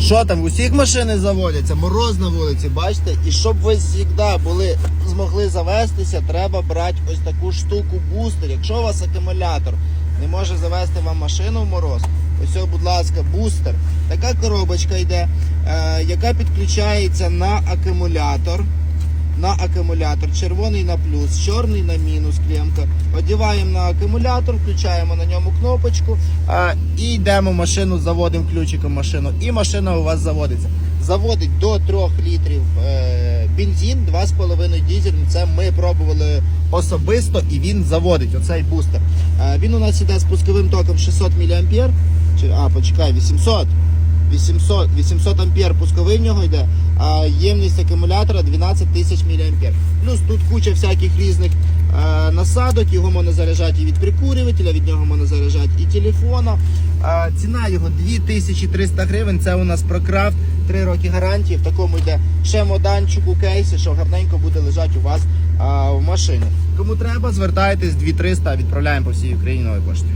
Що там, усіх машини заводяться, мороз на вулиці, бачите? І щоб ви завжди були, змогли завестися, треба брати ось таку штуку бустер. Якщо у вас акумулятор не може завести вам машину в мороз, ось, будь ласка, бустер. Така коробочка йде, е, яка підключається на акумулятор. На акумулятор, червоний на плюс, чорний на мінус клемка. Одіваємо на акумулятор, включаємо на ньому кнопочку і йдемо в машину, заводимо ключиком машину. І машина у вас заводиться. Заводить до 3 літрів е, бензин, 2,5 дізель. Це ми пробували особисто і він заводить оцей бустер. Е, він у нас іде з пусковим током 600 мА. Чи, а, почекай, 800. 800, 800 ампер пусковий в нього йде, а ємність акумулятора 12 тисяч мА. Плюс тут куча всяких різних е, насадок, його можна заряджати і від прикурювателя, від нього можна заряджати і телефона. Е, ціна його 2300 гривень. Це у нас прокрафт, 3 роки гарантії. В такому йде ще моданчик у кейсі, що гарненько буде лежати у вас е, в машині. Кому треба, звертайтесь 2300, відправляємо по всій Україні нової пошти.